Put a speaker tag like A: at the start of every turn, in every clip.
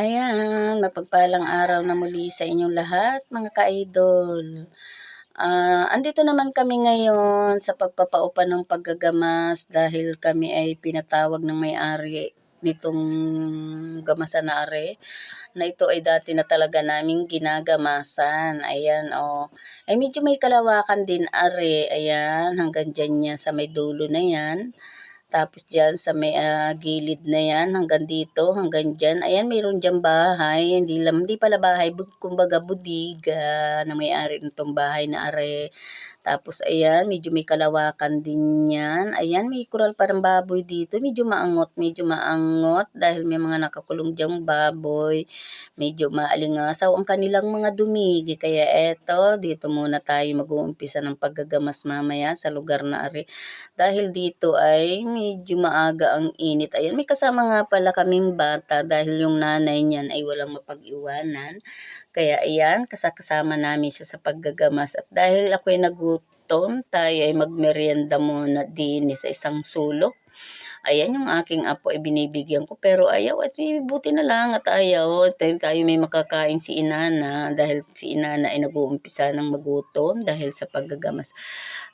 A: Ayan, mapagpalang araw na muli sa inyong lahat mga ka-idol. Ah, andito naman kami ngayon sa pagpapaupa ng paggagamas dahil kami ay pinatawag ng may-ari nitong gamasan na ito ay dati na talaga naming ginagamasan. Ayan, oh. Ay medyo may kalawakan din are. Ayan, hanggang dyan niya sa may dulo na yan. Tapos dyan sa may ah, gilid na yan, hanggang dito, hanggang dyan. Ayan, mayroon dyan bahay. Hindi, lang, hindi pala bahay, kumbaga budiga na may-ari nitong bahay na are. Tapos ayan, medyo may kalawakan din yan. Ayan, may kural parang baboy dito. Medyo maangot, medyo maangot dahil may mga nakakulong dyang baboy. Medyo maalingasaw ang kanilang mga dumigi. Kaya eto, dito muna tayo mag-uumpisa ng paggagamas mamaya sa lugar na ari. Dahil dito ay medyo maaga ang init. Ayan, may kasama nga pala kaming bata dahil yung nanay niyan ay walang mapag-iwanan. Kaya ayan, kasakasama namin siya sa paggagamas. At dahil ako'y nagutom, tayo ay magmerienda muna din sa isang sulok. Ayan yung aking apo ay binibigyan ko pero ayaw at eh, buti na lang at ayaw at tayo may makakain si inana dahil si inana ay nag-uumpisa ng magutom dahil sa paggagamas.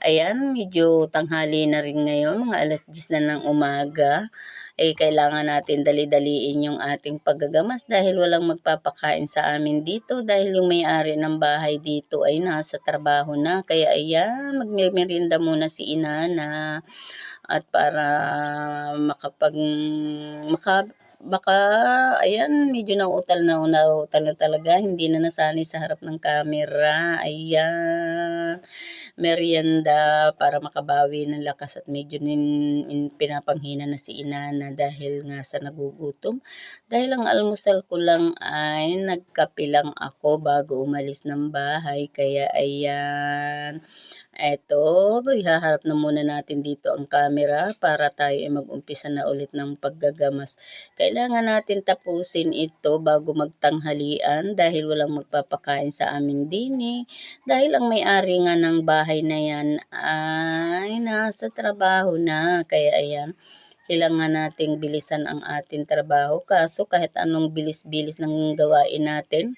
A: Ayan, medyo tanghali na rin ngayon, mga alas 10 na ng umaga eh kailangan natin dali-daliin yung ating paggagamas dahil walang magpapakain sa amin dito dahil yung may-ari ng bahay dito ay nasa trabaho na. Kaya ayan, magmerienda muna si inana at para makapag maka baka ayan medyo nauutal na nauutal na talaga hindi na nasanay sa harap ng camera ayan merienda para makabawi ng lakas at medyo nin, in, pinapanghina na si inana dahil nga sa nagugutom. Dahil ang almusal ko lang ay nagkape lang ako bago umalis ng bahay. Kaya ayan, eto, ihaharap na muna natin dito ang camera para tayo ay mag-umpisa na ulit ng paggagamas. Kailangan natin tapusin ito bago magtanghalian dahil walang magpapakain sa amin din eh. Dahil ang may-ari nga ng bahay na yan ay nasa trabaho na. Kaya ayan, kailangan nating bilisan ang ating trabaho. Kaso kahit anong bilis-bilis ng gawain natin,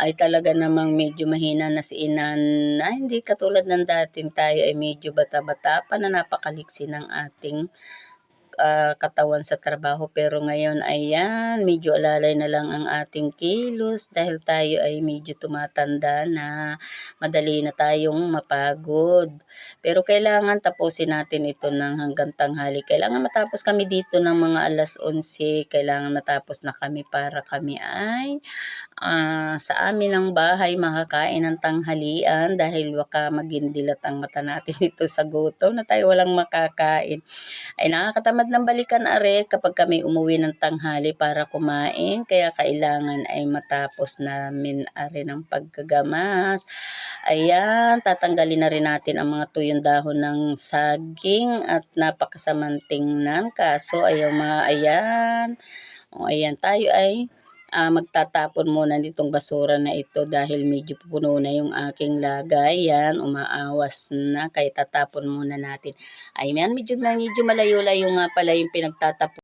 A: ay talaga namang medyo mahina na si Inan. Na hindi katulad ng dating tayo ay medyo bata-bata pa na napakaliksi ng ating uh, katawan sa trabaho. Pero ngayon, ayan, medyo alalay na lang ang ating kilos dahil tayo ay medyo tumatanda na madali na tayong mapagod. Pero kailangan tapusin natin ito ng hanggang tanghali. Kailangan matapos kami dito ng mga alas 11. Kailangan matapos na kami para kami ay uh, sa amin ang bahay makakain ng tanghalian dahil baka maging dilat ang mata natin ito sa gutom na tayo walang makakain. Ay nakakatamad ng balikan are kapag kami umuwi ng tanghali para kumain. Kaya kailangan ay matapos namin are ng pagkagamas. Ayan, tatanggalin na rin natin ang mga tuyong dahon ng saging at napakasamanting nan. Kaso ayaw mga ayan. O ayan, tayo ay uh, magtatapon muna nitong basura na ito dahil medyo puno na yung aking lagay. Yan, umaawas na. Kaya tatapon muna natin. Ayan, medyo, medyo malayo-layo nga pala yung pinagtatapon